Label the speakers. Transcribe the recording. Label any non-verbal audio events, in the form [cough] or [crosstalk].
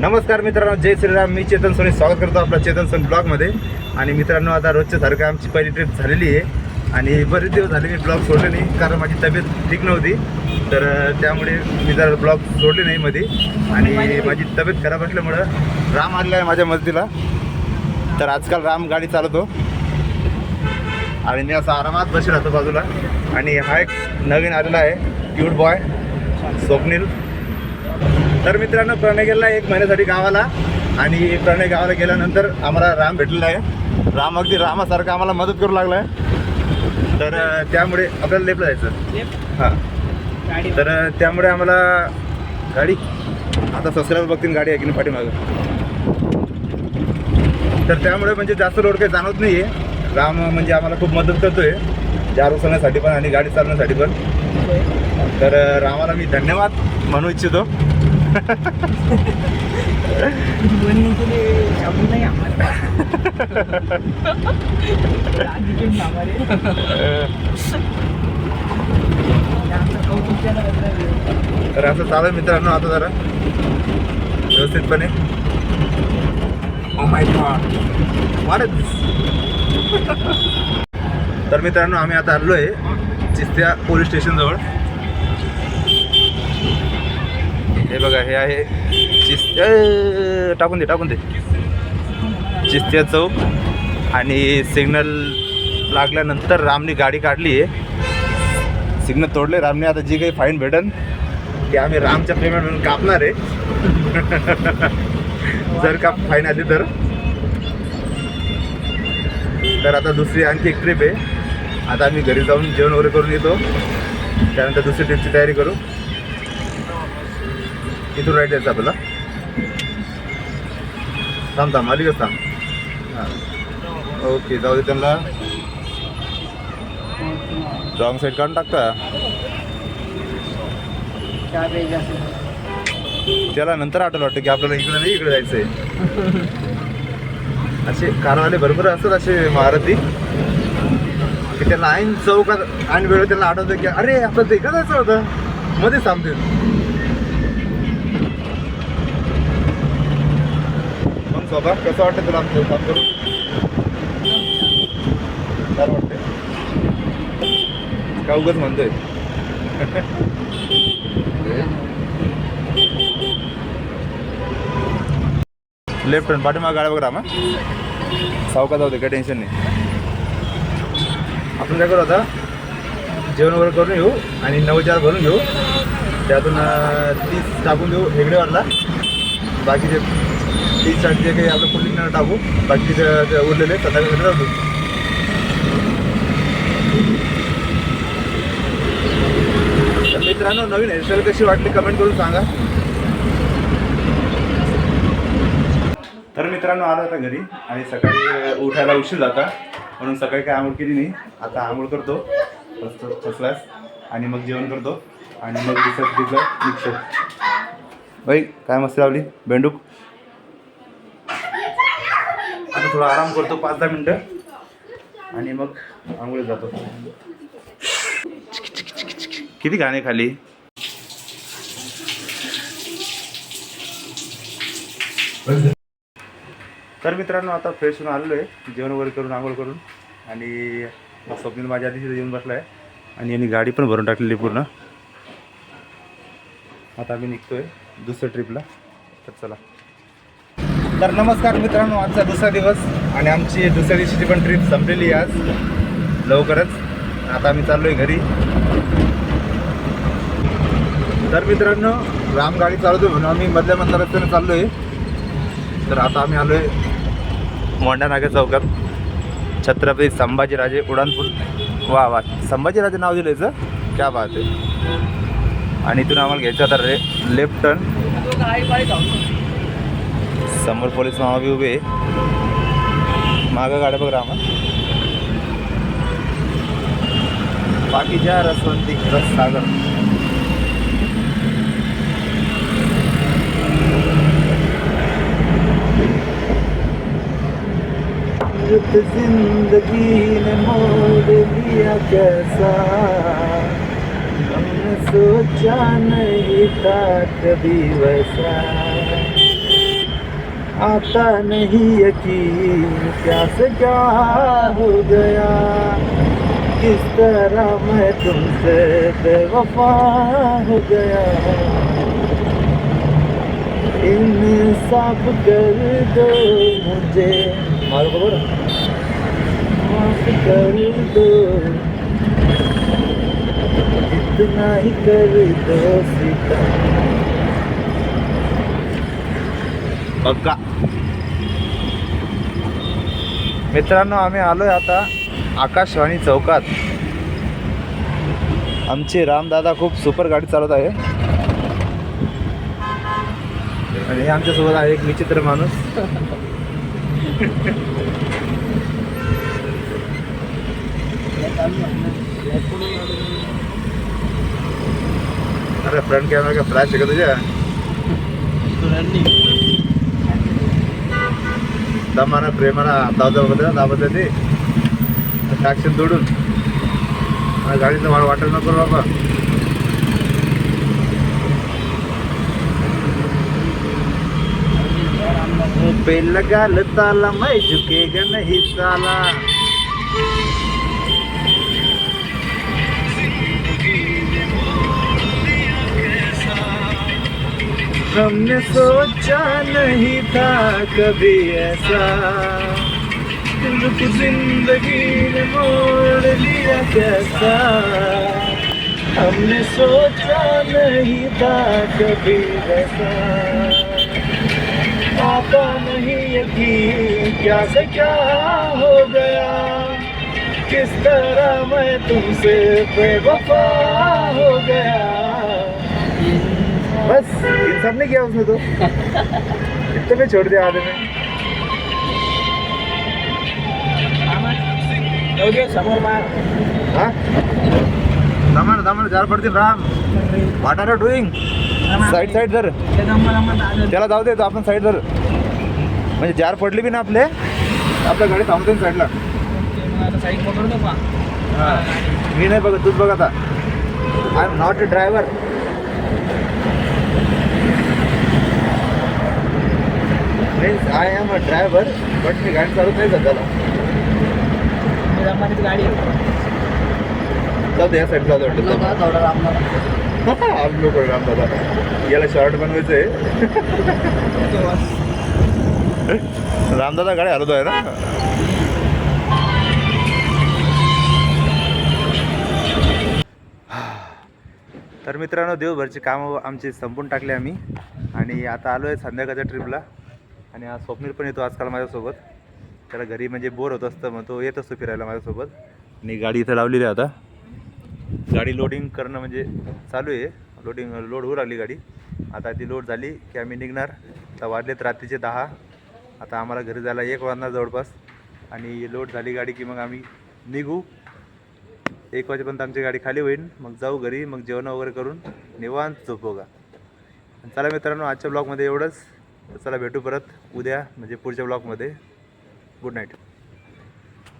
Speaker 1: नमस्कार मित्रांनो जय श्रीराम. मी चेतन सोनी स्वागत करतो आपल्या चेतन सोनी ब्लॉगमध्ये. आणि मित्रांनो आता रोजच्या सारखं आमची पहिली ट्रिप झालेली आहे. आणि बरेच दिवस झाले मी ब्लॉग सोडले नाही कारण माझी तब्येत ठीक नव्हती. तर त्यामुळे मी जर ब्लॉग सोडले नाही मध्ये आणि माझी तब्येत खराब असल्यामुळं राम आलेला आहे माझ्या मदतीला. तर आजकाल राम गाडी चालवतो. आणि मी असा आरामात बसू राहतो बाजूला. आणि हा एक नवीन आलेला आहे क्यूट बॉय स्वप्नील. तर मित्रांनो प्रणय गेला एक महिन्यासाठी गावाला. आणि प्रणय गावाला गेल्यानंतर आम्हाला राम भेटलेला आहे. राम अगदी रामासारखं आम्हाला मदत करू लागला आहे तर त्यामुळे आपल्याला लेपला जायचं. हां. तर त्यामुळे आम्हाला गाडी आता सबस्क्राईबर बघतील गाडी आहे की नाही पाठीमागं. तर त्यामुळे म्हणजे जास्त रोड काही जाणवत नाही आहे राम म्हणजे आम्हाला खूप मदत करतोय. जार उचलण्यासाठी पण आणि गाडी चालवण्यासाठी पण. तर रामाला मी धन्यवाद म्हणू इच्छितो.
Speaker 2: बोलने
Speaker 1: तर असं चालेल मित्रांनो आता जरा. व्यवस्थितपणे. Oh तर मित्रांनो आम्ही आता आलो आहे चिस्त्या पोलीस स्टेशनजवळ. हे बघा हे आहे चिस्त्या टाकून दे टाकून दे. चिस्त्या चौक. आणि सिग्नल लागल्यानंतर रामने गाडी काढली आहे. सिग्नल तोडले रामने आता जी काही फाईन भेटन ती आम्ही रामच्या पेमेंट म्हणून कापणार आहे. [laughs] जर का फाईन आली तर. तर आता दुसरी आणखी एक ट्रिप आहे. आता आम्ही घरी जाऊन जेवण वगैरे करून येतो. त्यानंतर दुसरी ट्रिपची तयारी करू. इथून राईट यायचं आपल्याला? थांब थांब अलीकडे थांब? हां. ओके जाऊ दे त्यांना. रॉंग साईड काढून टाकता? त्याला नंतर आठवलं वाटतं की आपल्याला इकडे नाही इकडे जायचं आहे असे कारवाले भरपूर असतात असे महारथी. की त्यांना ऐन चौकात आणि वेळ त्यांना आठवतं की अरे आपलं ते इकडे जायचं होतं. मध्येच थांबतील. स्वभाव कसं वाटतं तुला आमचं काम करून? काय वाटते का उगाच म्हणतोय? लेफ्ट टर्न पाठीमाग गाड्या बघा मग सावका जाऊ दे काही टेन्शन नाही. आपण काय करू आता? जेवण वगैरे करून घेऊ आणि नऊ चार भरून घेऊ. त्यातून तीस टाकून देऊ हेगडेवारला बाकीचे ती साठी जे काही आपलं पुढील टाकू बाकीचे उरलेले संध्याकाळी घरी मित्रांनो नवीन हेअरस्टाईल कशी वाटली कमेंट करून सांगा. तर मित्रांनो आलो आता घरी आणि सकाळी उठायला उशीर जाता म्हणून सकाळी काय आंघोळ केली नाही. आता आंघोळ करतो. मस्त फर्स्ट आणि मग जेवण करतो. आणि मग दिसत तिथलं मिक्सर बाई काय मस्त लावली? बेंडूक आता थोडा आराम करतो पाच दहा मिनटं. आणि मग आंघोळीत जातो. किती गाणे खाली? तर मित्रांनो आता फ्रेश होऊन आलेलो आहे जेवण वगैरे करून आंघोळ करून. आणि स्वप्नील माझ्या आधी तिथे येऊन बसला आहे आणि यांनी गाडी पण भरून टाकलेली पूर्ण. आता आम्ही निघतोय दुसऱ्या ट्रिपला तर चला. तर नमस्कार मित्रांनो आजचा दुसरा दिवस आणि आमची दुसऱ्या दिवशीची पण ट्रिप संपलेली आहे आज. लवकरच. आता आम्ही चाललोय घरी. तर मित्रांनो राम गाडी चालवतो म्हणून आम्ही मधल्या मधल्या रस्त्याने चाललोय. तर आता आम्ही आलोय मोंडा नागे चौकात. छत्रपती संभाजीराजे उडानपूर. वा वा. संभाजीराजे नाव दिलं याचं क्या बात आहे. आणि इथून आम्हाला घ्यायचं आता रे लेफ्ट टर्न समोर पोलीस मामा बी उभे. मागं गाड्या बघ रामा. बाकी ज्या रसवंती रस सागर. ज़िंदगी ने मोड़ लिया कैसा हमने सोचा नहीं था कभी वैसा. आता नहीं यकीन क्या से क्या हो गया। किस तरह मैं तुमसे बेवफा हो गया। इन इंसाफ कर दो मुझे। माफ़ कर दो। इतना ही कर दो सीता पक्का मित्रांनो आम्ही आलोय आता आकाशवाणी चौकात. आमचे रामदादा खूप सुपर गाडी चालवत आहे. आणि हे आमच्यासोबत आहे एक विचित्र माणूस. अरे फ्रंट कॅमेरा का फ्लॅश आहे का तुझ्या? दमानं प्रेमानं दावदा बघत दाबत ते. टाकशील तोडून. मला गाडीचं मला वाटत नको बाबा. मुंह पे लगा ल ताला मैं झुकेगा नहीं साला हमने सोचा नहीं था कभी ऐसा। दिल की ज़िंदगी ने मोड़ लिया कैसा। हमने सोचा नहीं था कभी ऐसा आता नहीं यकीन क्या से क्या हो गया। किस तरह मैं तुमसे बेवफा हो गया। बस इंसाफ नहीं किया उसने तो। इतने में छोड़ दिया आधे में हाँ? दमन दमन जार पडतील Ram. What are doing side side जर त्याला जाऊ दे तो आपण साईड जर म्हणजे जार पडली बी ना आपले? आपल्या गाडी थांबते ना साईडला मी नाही बघत तूच बघ आता. I am not a driver means I am a driver but मी गाडी चालवत नाही सध्याला
Speaker 2: गाडी आहे.
Speaker 1: जाऊ दे या साईडला वाटतं? आम लोक राम दादा याला शॉर्ट बनवायचंय.
Speaker 2: तो [laughs] बस.
Speaker 1: रामदादा गाडी हलवतो आहे ना? [sighs] तर मित्रांनो देवभरची कामं आमची संपून टाकले आम्ही. आणि आता आलो आहे संध्याकाळच्या ट्रिपला आणि आज स्वप्नील पण येतो आजकाल माझ्यासोबत. त्याला घरी म्हणजे बोर होत असतं मग तो येत असतो फिरायला माझ्यासोबत. आणि गाडी इथं लावलेली आहे आता. गाडी लोडिंग करणं म्हणजे चालू आहे. लोडिंग लोड होऊ लागली गाडी. आता ती लोड झाली की आम्ही निघणार. आता वाजलेत रात्रीचे दहा. आता आम्हाला घरी जायला एक वाजणार जवळपास. आणि लोड झाली गाडी की मग आम्ही निघू. एक वाजेपर्यंत आमची गाडी खाली होईल. मग जाऊ घरी मग जेवण वगैरे करून निवांत झोपू का चला मित्रांनो आजच्या ब्लॉगमध्ये एवढंच. चला भेटू परत उद्या म्हणजे पुढच्या ब्लॉगमध्ये. Good night.